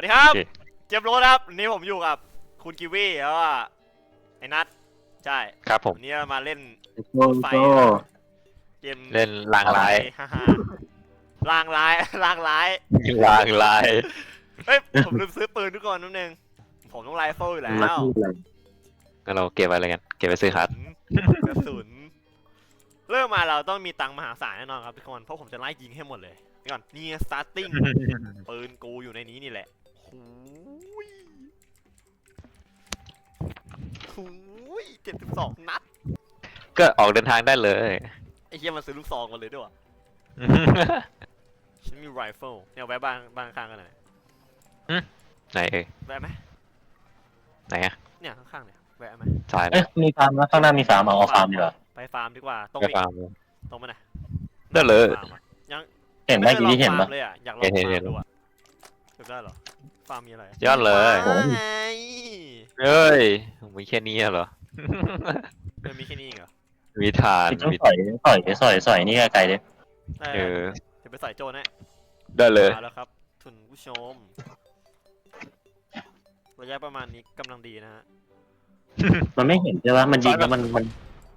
วัสดีครับ โอเค เจมส์โรสครับวันนี้ผมอยู่กับคุณกิวี่แล้วก็ไอ้นัทใช่ครับผม วันนี้เรามาเล่นโก้โก้เกมเล่นลางร้ายฮ่าฮ่าลางร้าย ลางร้าย ลางร้าย เฮ้ย ผมลืมซื้อปืนทุกคนนิดนึง ผมต้องไรเฟิลอยู่แล้วมาที่อะไรก็เราเก็บไว้อะไรกันเก็บไว้ซื้อคัสกระสุนเริ่มมาเราต้องมีตังค์มหาศาลแน่นอนครับทุกคน เพราะผมจะไล่ยิงให้หมดเลยนี่ก่อนนี่ starting ปืนกูอยู่ในนี้นี่แหละ หูยหูยเจ็ดสิบสองนัด ก็ออกเดินทางได้เลย ไอ้เหี้ยมันซื้อลูกซองมาเลยด้วยวะฉันมีไรเฟิลเนี่ยแวะบ้านบ้านข้างๆกันหน่อยไหนเอ่ยแวะไหมไหนอะเนี่ยข้างๆเนี่ยแวะไหมซ้ายไหมเอ๊ะมีฟาร์มนะข้างหน้ามีฟาร์มเอาเอาฟาร์มดีกว่าไปฟาร์มดีกว่าตรงไปนี้ฟาร์ม ตรงไปไหนอยได้เลย ฟาร์มอะยังเห็นไหมกี่ที่เห็นปะปะเลยอะอยากลองเห็นฟาเห็ร์นมดูอะเก็บได้เหรอ ฟาร์มมีอะไรยอดเลย ว้ายเฮ้ยมีแค่นี้เหรอ เออมีแค่นี้เองเหรอมีฐานต้องมีสอยสอยสอยสอยนี่ไกลๆเลยได้เออ เดี๋ยวไปใส่โจนนะได้เลย มาแล้วครับคุณผู้ชม ระยะประมาณนี้กำลังดีนะฮะมันไม่เห็นใช่ปะมันยิงแล้วมันมัน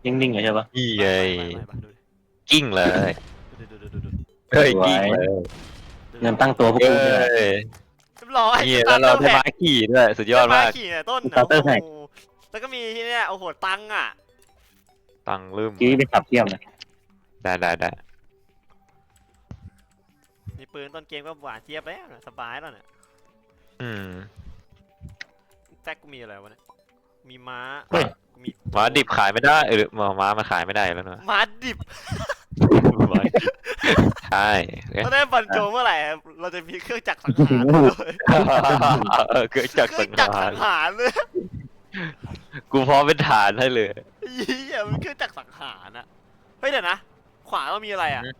นิ่งๆเลยใช่ปะ นี่ไงไม่ไม่ไม่ดูดิกิ้งเลย ดูดูดูดูดูเฮ้ยสวยกิ้งเลย ดูเงินตั้งตัวพวกเฮ้กูเนี่ยยเรียบร้อยนี่แล้วเราได้ม้าขี่ด้วยสุดยอดมาก ขี่เนี่ยต้น Starter โอ้ pack โหแล้วก็มีที่เนี่ยโอ้โหตังค์อะ ตังลืมกี้ไปขับเทียมนะได้ได้ได้มีปืนต้นเกมก็หวานเจี๊ยบแล้วนะสบายแล้วเนี่ยอืม แจ็คกูมีอะไรวะเนี่ยมีม้าเฮ้ย กูมีม้าดิบขายไม่ได้เออม้าม้ามันขายไม่ได้แล้วเนอะ ม้าดิบม้าดิบ ใช่เอ๊ะเราได้บรรจงเมื่อไหร่ครับเราจะมีเครื่องจักรสังหารเลยเออเกิดจากเครื่สัองงจักรหาสัรงหารเลยกูพร้อมเป็นฐานให้เลยเหี้ยมันเครื่องจักรสังหารอะเฮ้ยเดี๋ยวนะ ขวาเรามีอะไรอะอืม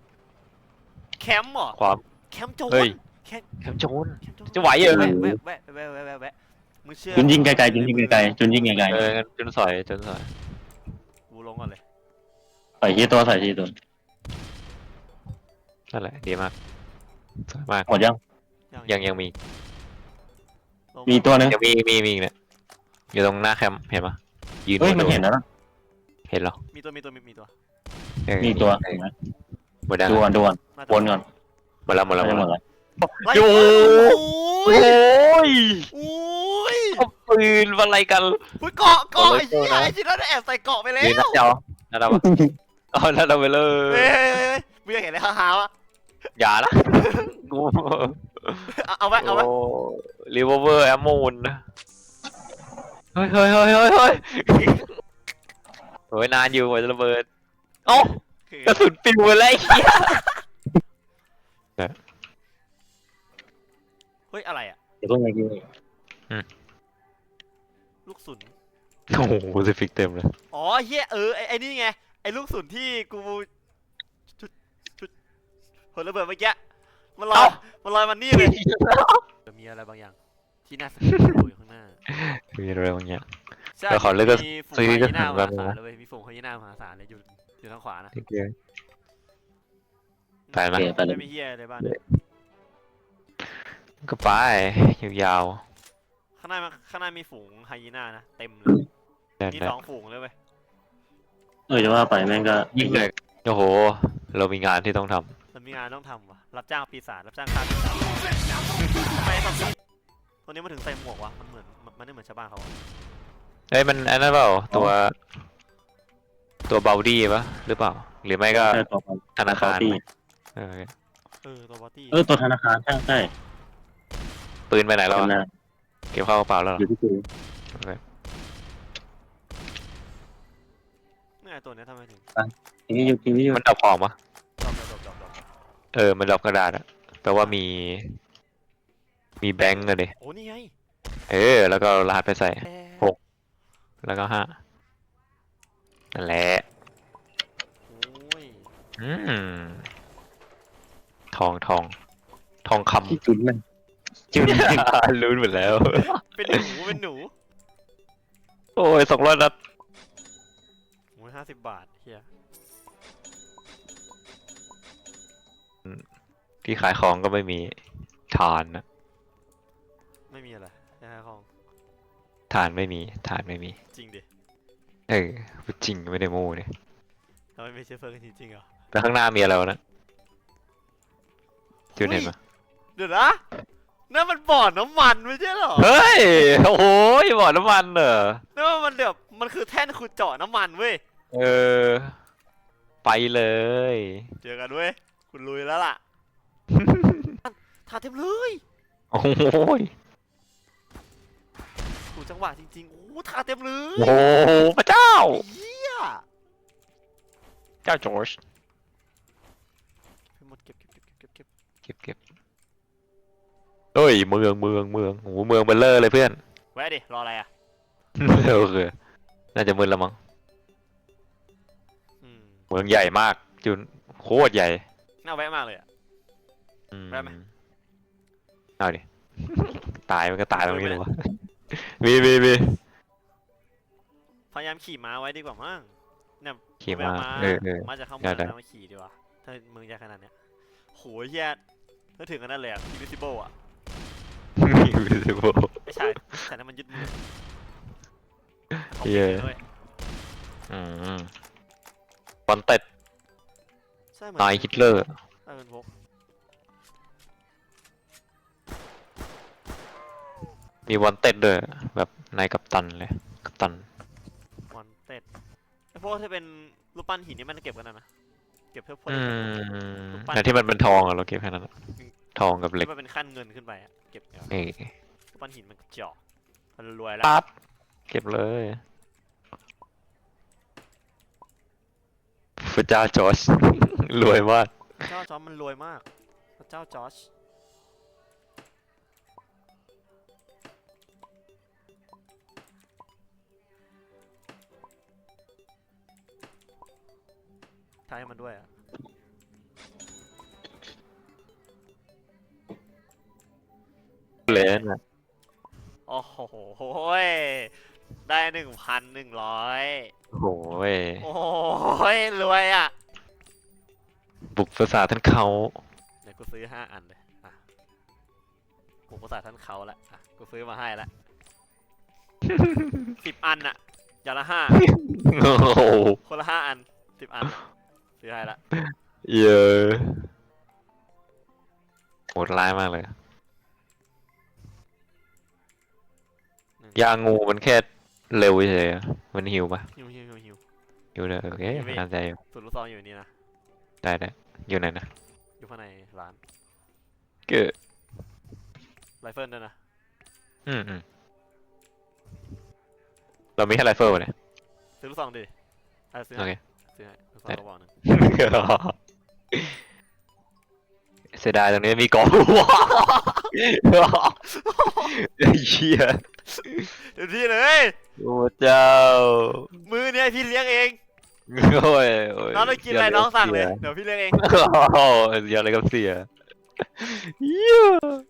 แคมป์เหรอ ความแคมป์โจรเฮ้ยแคมป์แคมป์โจร แคมป์โจรจะไหวเหรอ แวะแวะแวะแวะแวะแวะแวะมึงเชื่อจุนยิงไกลๆจุนยิงไกลๆจุนยิงไกลเอองั้นจนสอยจนสอยกูลงก่อนเลย ๆใส่ที่ตัวใส่ที่ตัว นั่นแหละดีมากสวยมากหมดยัง ยังยังมีลงมีตัวหนึงยังมีมีมีอีกเนี่ยอยู่ตรงหน้าแคมป์เห็นปะยืนเฮ้ยบมันเห็นแล้วนะเห็นเหรอมีตัวมีตัวมีมีตัวเออมีตัวเออเห็นไหมหมดแล้วดูก่อนดูก่อนาจะวนก่อนหมดแล้วหมดแล้วหมไม่ดหมแล้วดแล้วไล่โอ้โอ้โอ้ยยโอ้ยเอาปืนอะไรกัน อุ้ยเกาะเกาะโอ้ไอ้ยเหี้ยโอ้ยนะไอ้ที่เราได้แอบใส่เกาะไปแล้ยืนนัดวเดียวนัดเอาปะเอานัดเอาไปเลเฮ้ยยเฮ้ยเฮ้ยมึงอยากเห็นอะไรฮาวะ อย่าละกูเอาเอาไว้เอาไว้รีเวอร์เวอร์แอมมูนเฮ้ยเฮ้ยเฮ้ยเฮ้ยเฮ้ยโอ้ยนานอยู่กว่าจะระเบิดเอ้ากระสุนปิวไปแล้วไอ้เหี้ยเฮ้ยอะไรอะเดี๋ยวเพิ่งไปกินลูกศุนโอ้โหสฟิกเต็มเลย อ๋อเฮียเออไอ้ไอ้นี่ไง ไอ้ลูกศุนที่กูจุดจุด ผลระเบิดเมื่อกี้มันลอยมันลอยมันนี่เลยจะมีอะไรบางอย่าง ที่น่าสนใจอยู่ข้างหน้ามีอะไรบางอย่าง ใช่แล้วขอเลือกก็มีฝูงซื้อไฮก็ยีน่าถึงมแบหาบศาลนั้นเลยเว้ยมีฝูงไฮยีน่ามหาศาลเลยอยู่อยู่ทางขวานะโอเค ไปไหมโอเคไปเลไม่ยมีเฮียอะไรบ้างเนี่ยก็ไปยาวข้างหน้ามันข้างหน้ามีฝูงไฮยีน่านะเต็มเลยๆได้มีได้สองฝูงเลยเว้ยเออจะว่าไปแม่งก็ยิ่งเลยโอ้โห เรามีงานที่ต้องทมัน มีงานต้องทำว่ะรับจ้างปีศาจรับจ้างฆ่าปีศาจทำไมตอนนี้ตัวนี้มันถึงใส่หมวกวะมันเหมือนมันมันไม่เหมือนชาวบ้านเขาอะำเอ้ยมันอันนั้นเปล่าตัว ตัวเบลดี้ปะหรือเปล่า หรือไม่ก็เออตัวธนาคารที่เออเออตัวบอตี้เออตัวธนาคารใช่ใช่ปืนไปไหนแล้วจำอะได้เก็บเข้ากระเป๋าแล้วเหรออยู่ที่กูโอเคเนี่ยตัวเนี้ยทำไมถึงทีนี้อยู่ทีนี้อยู่มันดับของปะ เออ มันดับกระดาษอะแปลว่ามี มีแบงก์อะดิโอ้นี่ไงเออ แล้วก็เอารหัสไปใส่แอร์หก แล้วก็ห้านั่นแหละ โอ้ยอืม ทองทอง ทองคที่จุนมันจุนำ รู้หมดแล้ว เป็นหนูเป็นหนูโอ้ยสองร้อยนัดโอ้ยห้าสิบบาทเฮีย ที่ขายของก็ไม่มีทานนะไม่มีอะไรใช่ไหมของฐานไม่มีฐานไม่มี จริงดิเออพูดจริงไม่ได้โม้เนี่ยทำไมไม่ใช่เฟิร์นจริงๆเหรอแต่ข้างหน้ามีอะไรวะนะจูนเห็นปะเดี๋ยวนะนั่นมันบ่อน้ำมันไม่ใช่เหรอเฮ้ยโอ้โหบ่อน้ำมันเหรอนั่นมันแบบมันคือแท่นขุดเจาะน้ำมันเว้ยเออ ไปเลย เจอกันเว้ยคุณลุยแล้วล่ะ ทาเต็มเลยโอ้โหถูกจังหวะจริงๆ โอ้ทาเต็มเลยโอ้โหพระเจ้า เฮียเจ้าจอร์จเก็บหมดเก็บเก็บเก็บเก็บเก็บเก็บเก็บเฮ้ยเมืองเมืองเมืองโอ้โหเมืองเบลเลอร์เลยเพื่อน แวะดิ รออะไรอะ โอเคน่าจะมึนละมั้งอืมเมืองใหญ่มากจุนโคตรใหญ่ น่าแวะมากเลยอะอืม ได้ไหม เอาดิ ตายมันก็ตายตรงนี้เลยวะมีมีมีพยายามขี่ม้าไว้ดีกว่ามั้งเนี่ยขี่แวะมาม้าเออเออมาจะเข้าได้เมืองได้แล้วมาขี่ดีกว่า ถ้าเมืองใหญ่ขนาดเนี้ยโหเฮียถ้าถึงกันนั่นเลยอะ invisible อะ Invisible ไม่ใช่แต่นั้นมันยึดมือเขาเหี้ปิดยเลยเว้ยอืมบอลเต็ดใช่เหมือนนายฮิตเลอร์ ใช่เป็นพกมีบอลเต็ดด้วย แบบนายกัปตันเลย กัปตันวันเต็ดไอพวกที่เป็นรูปปั้นหินนี่มันเก็บกันนะนะเก็บเพื่อพวกอืที่เป็นมรูปปั้นแต่ที่มันเป็นทองอะเราเก็บแค่นั้นอะทองกับเหล็กที่มันเป็นขั้นเงินขึ้นไปอะเก็บเนี่ยเอ้ยรูปปั้นหินมันเจาะมันรวยแล้วปั๊บเก็บเลยพระเจ้าจอร์จ รวยมากพระเจ้าจอร์จมันรวยมากพระเจ้าจอร์จ ช้มันด้วยอะเลยนะโอ้โหยได้หนึ่งพันหนึ่งร้อยโอ้โหเว้ยโอ้ยรวยอะบุกภาษาท่านเขาเดี๋ยวกูซื้อห้าอันเลยอะผมภาษาท่านเขาละอะกูซื้อมาให้ละสิบอันอะอย่างละห้าโอ้โหคนละห้าอันสิบอันอะ ซื้อให้ละเยอะโหดร้ายมากเลย หนึ่งยางูมันแค่เร็วเฉยๆอะมันหิวปะหิวหิวหิวหิว หิวเลยโอเคหิวเว้ยน่าใจอยู่สูตรลูกซองอยู่นี่นะ ได้ได้อยู่ไหนนะอยู่ข้างในร้าน เกิดไรเฟิลด้วยนะ อืมอืมเรามีแค่ไรเฟิลเนี่ย ซื้อลูกซองดิอะซื้อโอให้เค ซื้อให้ลูกซองได้กระบอกหนึ่งเสียดายตรงนี้มีกองไอ้เชี่ยเดี๋ยวพี่เลย โอ้เจ้ามือเนี่ยพี่เลี้ยงเองโอ้ยโยน้องต้องกินอะไรน้องสั่งเลยสีเดี๋ยวพี่เลี้ยงเอง โอ้ยเสียอะไรกับเสียเหี้ย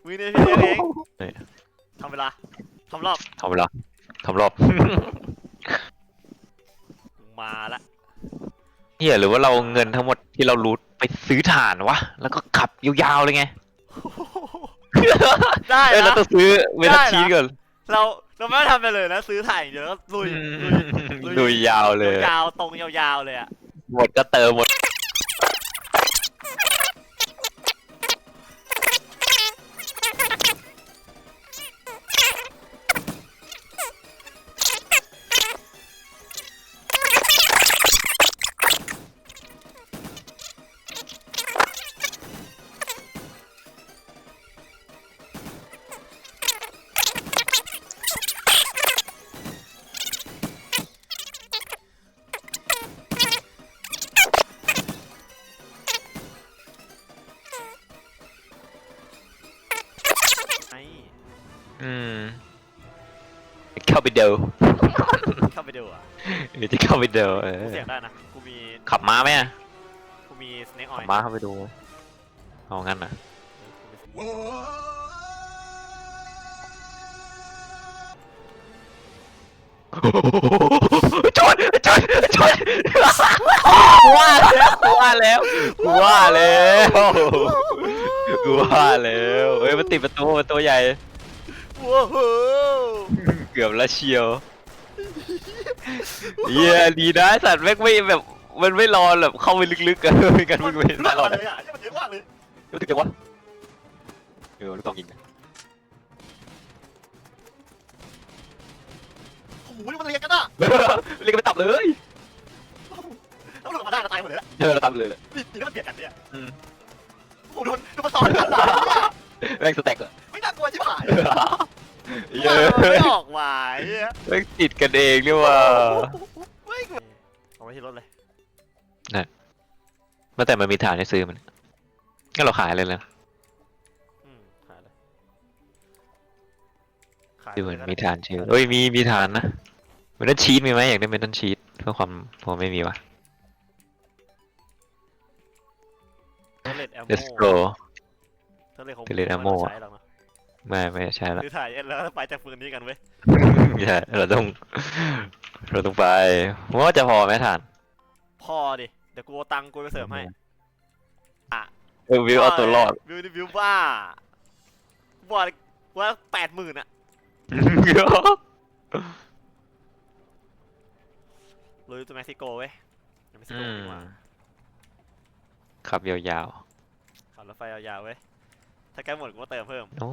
มือเนี่ยพี่เลี้ยงเองนี่ทำเวลาทำรอบทำเวลาทำรอบ มาละ เฮียหรือว่าเราเอาเงินทั้งหมดที่เรารูทไปซื้อถ่านวะ แล้วก็ขับยาวๆเลยไง ได้เอ้ยเรานะต้องซื้อเวลาได้นะชีสก่อนเราเราไม่ต้องทำไปเลยนะ ซื้อถ่ายอย่างเดียวแล้วก็ลุยลุยลุย ลุยยาวเลย ยาวตรงยาวๆเลยอะหมดก็เติมหมด ดิวเข้าไปดูอะเดี๋ยวจะเข้าไปเดิวเอกูอเสียงได้นะ กูมี ขับม้าไหมอะกูมีสเน็กออขัยบม้าเข้าไปดูเอางั้นนะชนชนชนว่าแล้วว่าแล้วว่าแล้วว่าแล้วเฮ้ยมันติดประตูประตูใหญ่ว้าวโห เกือบแล้วเชียวเยี่ยดีนะไอ้สัตว์แม่งไม่แบบมันไม่รอแบบเข้าไปลึกๆอะไม่กันมึงไม่มัตลอดเลยอะมันเยอะมากเลยรู้สึกจังวะเออลูกกองยิงนะโอ้โหมันเรียงกันอะเรียกกันไปตับเลยแล้วหลุดมาได้ก็ตายหมดเลยละเออเราตับเลยนี่นี่มันเบียดกันเนี่ยอืมโอ้โหโดนโดนมาซ้อนกันหลายเนี่ยแม่งสแต็กอะไม่น่ากลัวชิบหาย เยอะไม่ออกหวายอะแม่งติดกันเองนี่ว่าไม่กลัวเอาไว้ที่รถเลยเมื่อแต่มันมีฐานให้ซื้อมันงั้นเราขายเลยเลยอืมขายเลยขายดูเหมือนลยก็มีได้ฐานชื่อเอ้ยมีมีฐานนะเมทัลชีตมีไหมอยากได้เมทัลชีตเพื่อความผมไม่มีวะเทเลตแอมโม let's go เทเลตของเทเลต ammo อะใช้หรอกเนอะ ไม่ไม่ใช่ละคือถ่ายแล้วไปจากปืนนี้กันเว้ยใช่เราต้องเราต้องไปว่าจะพอไหมฐาน พอดิ เดี๋ยวกูเอาตังค์กูไปเสริมให้เออวิวเอาตัวรอด วิวนี่วิวบ้าบอกเลยว่าแปดหมื่นอะลุยตัวเม็กซิโกเว้ยเม็กซิโกอืมดีกว่าขับยาวขับรถไฟยาวๆเว้ย ถ้าใกล้หมดกูก็เติมเพิ่มๆโอ้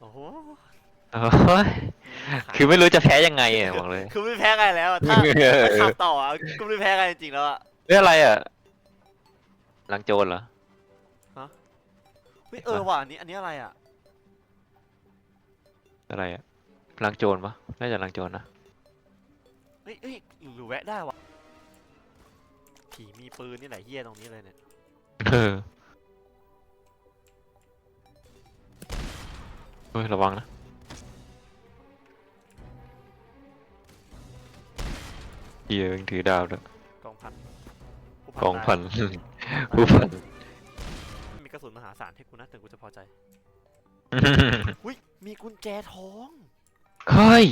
โอ้โหโอ้ยคือไม่รู้จะแพ้ยังไงอะบอกเลย คือไม่แพ้ใครแล้วอะถ้าเออถ้าขับต่ออะกูไม่แพ้ใครจริงๆแล้วอะ เรื่องอะไรอะลังโจรเหรอ เฮ้ยเออว่ะอันนี้อันนี้อะไรอะอะไรอะลังโจรปะน่าจะลังโจรนะ เฮ้ยเฮ้ยหรือแวะได้วะผีมีปืนนี่แหละเฮี้ยตรงนี้เลยเนี่ย เออ เฮ้ยระวังนะเหี้ยอะถือดาวด้วยกองพันผู้กองพันได้ผู้พัน มีกระสุนมหาศาลให้กูนะถึงกูจะพอใจ อุ้ยมีกุญแจทองเฮ้ย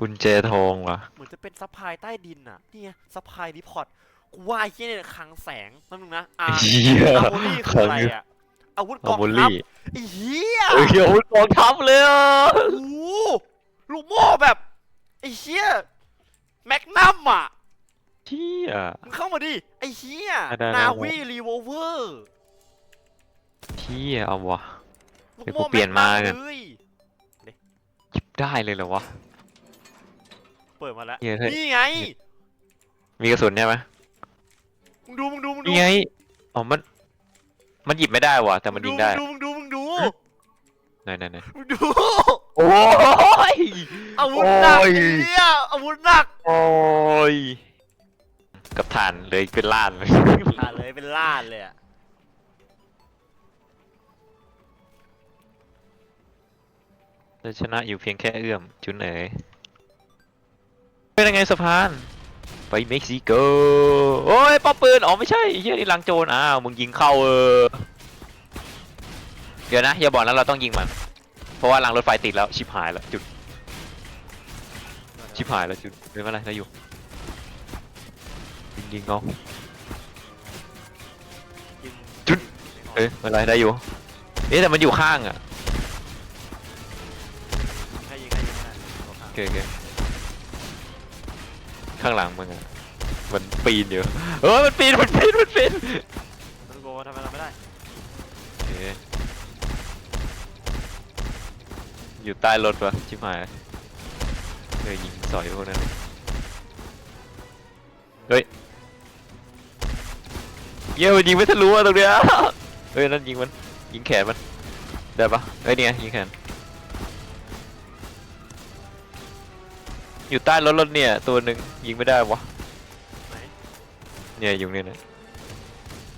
กุญแจทองว่ะ เหมือนจะเป็นซัพพลายใต้ดินอะนี่ไงซัพพลายรีพอร์ตกูว่าไอ้เหี้ยเนี่ยคลังแสงนั่นนึงนะอ่าเหี้ยอาวุธนี่คืออะไรอะ อาวุธกอาองบุทัพลี่ไอ้เหี้ยเอ้ยอาวุธกองทัพเลยอะโอ้โหลูกโม่แบบไอ้เหี้ยแมกนัมอะเชี่ยมึงเข้ามาดิไอ้เหี้ยได้ได้นาได้วีรีโวเวอร์เชี่ยเอาวะลูกเดี๋ยวกูโม่เปลี่ยนมากันเลยหยิบได้เลยเหรอวะเปิดมาแล้วเหี้ยเฮ้ยนี่ไง มีกระสุนใช่ไหมมึงดูมึงดูมึงดูนี่ไงอ๋อมัน มันหยิบไม่ได้ว่ะแต่มันยิงได้มึงดูมึงดู ไหนไหนไหนมึงดู โอ้ย อาวุธหนักโอ้ย ไอ้เหี้ยอาวุธหนักโอ้ย กับฐานเลยเป็นล้านเลยอ่าเลยเป็นล้านเลยอะจะชนะอยู่เพียงแค่เอื้อม จุนเอ๋ยเป็นยังไงสะพาน ไปเม็กซิโกโอ้ยป้อมปืน อ๋อไม่ใช่ไอ้เฮียนี่ลังโจรอ้าวมึงยิงเข้าเออ เดี๋ยวนะอย่าบอกนะเราต้องยิงมัน เพราะว่าลังรถไฟติดแล้วชิบหายแล้วจุด ชิบหายแล้วจุดไม่เป็นไรได้อยู่ยิงยิงเอายิงจุดเอ้ยไม่เป็นไรได้อยู่เอ๊ะแต่มันอยู่ข้างอะให้ยิงให้ยิงให้โอเคโอเค ข้างหลังมึงอะมันปีนอยู่เออมันปีนมันปีนมันปีนมันโกทำไมเราไม่ได้โอเคอยู่ใต้รถวะชิบหายเออยิงสอยพวกนั้นเฮ้ยเย้ยมันยิงไม่ทะลุอะตรงเนี้ยเฮ้ยนั่นยิงมันยิงแขนมันได้ปะเฮ้ยนี่ไงยิงแขน อยู่ใต้รถรถเนี่ย ตัวหนึ่งยิงไม่ได้วะไหนเนี่ยอยู่เนี่ยนะ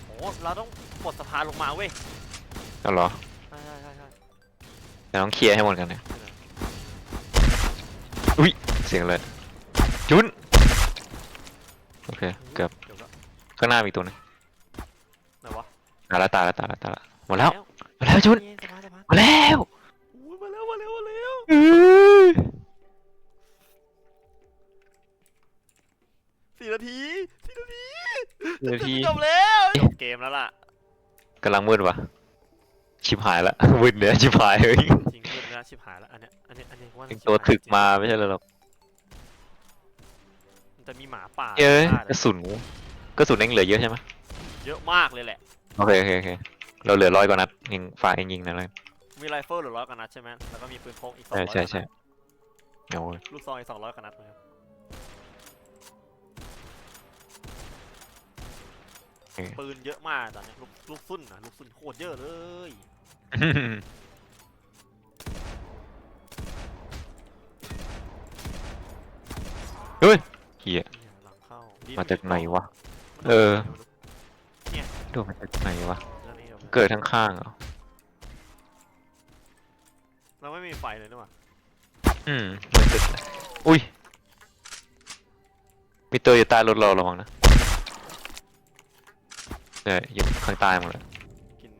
โอ้เราต้องปลดสะพานลงมาเว้ยเอาเหรอใช่ใช่ใช่ใช่แต่ต้องเคลียร์ให้หมดกันเนี่ยอุ้ยเสียงเลยจุนโอเคเกือบเดี๋ยวก็ข้างหน้ามีอีกตัวหนึงไหนวะตายละตายละตายละตายละหมดแล้วหมดแล้วจุนนี่สะพานสะพานมาแล้ว เดี๋ยวทีจบแล้วจบเกมแล้วล่ะกำลังมืดวะชิบหายละมืดเนี่ยชิบหายเฮ้ยจริงขึ้นนะแล้วชิบหายแล้วอันเนี้ยอันเนี้ยอันเนี้ยว่าถึงชิบตัวหยถึกจริงมาไม่ใช่เหรอหรอกมันจะมีหมาป่าเอ้ยได้กเลระยสุนกระสุนเองเหลือเยอะใช่ไหมเยอะมากเลยแหละโอเคโอเคโอเคเราเหลือร้อยกว่านัดยิงฝ่ายเองยิงนะเลยมีไรเฟิลหรือร้อยกว่านัดใช่ไหมแล้วก็มีปืนพกอีกสองใช่ร้อยใช่ใช่โอ้ยลูกซองอีกสองร้อยกว่านัดเลย ปืนเยอะมากตอนเนี้ยลูกลูกซุ่นนะลูกซุ่นโคตรเยอะเลยเฮ้ยเฮียเนี่ยหลังเข้าดีมาจากไหนวะมันเออเนี่ยโดนมาจากไหนวะ เรื่องนี้เดี๋ยวเกิดทั้งข้างเหรอ เราไม่มีไฟเลยนี่หว่าอืมมันจะอุ้ย มีตัวอยู่ใต้รถเราระวังนะ เนี่ยอยู่ข้างใต้หมดเลยกิน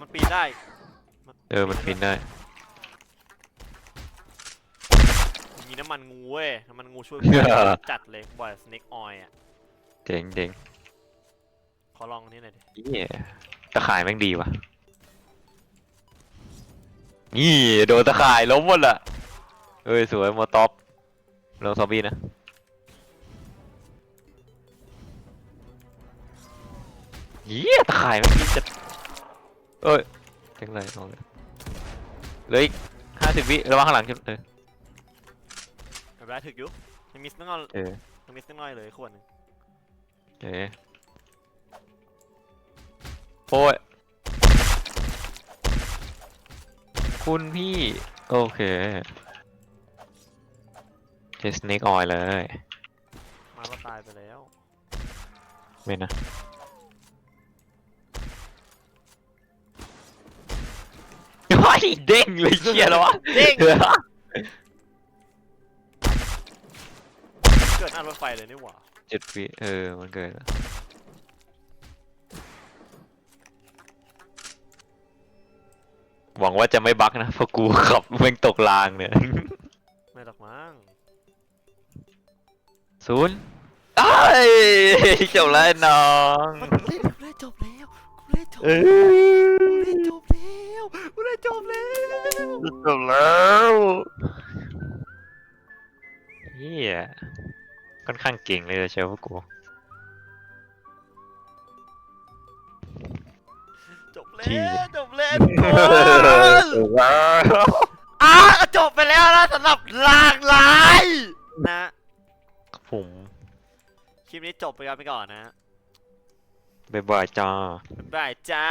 มันปีนได้เออมันปีนได้มีน้ำมันงูเว้ยน้ำมันงูช่วยเหี้ยจัดเลยบ่อยสเน็กออยอะเจ๋งเจ๋งขอลองอันนี้หน่อยดิเหี้ยตะข่ายแม่งดีว่ะนี่โดนตะข่ายล้มหมดละเอ้ยสวยโมท็อปลงซอมบี้นะ เยี่ยตะข่ายแม่งดีจัดเอ้ยเจ๋งเลยลองเลยเหลยห้าสิบวิระวังข้างหลังจุดเออเดี๋ยวได้ถึกอยู่ยังมีสักน้อยเออยังมีสักน้อยเลยขวดหนึงเอ๊ะโอ้ยคุณพี่ โอเคเจสเนกออยเลย มาก็ตายไปแล้วไม่นะ ว้ยเด้งเลยเชียแล้ววะเด้ง เกิดหน้ารถไฟเลยนี่หว่าเจ็ดวิเออมันเกิดแล้วหวังว่าจะไม่บั๊กนะเพราะกูขับเม่งตกรางเนี่ย ไม่หรอกมั้งศูนย์ไอ้ยจบแล้วน้อง มันเล่นกูเล่นจบแล้วกูเล่นจบเอแค่อนข้างเก่งเลยเชียวพวกกูจบแล้ที่วจบแล้วจบแล้วอะจบไปแล้วนะสำหรับลางลายนะผมคลิปนี้จบไปกันไปก่อนนะบ๊ายบายจ้าบ๊ายบายจ้า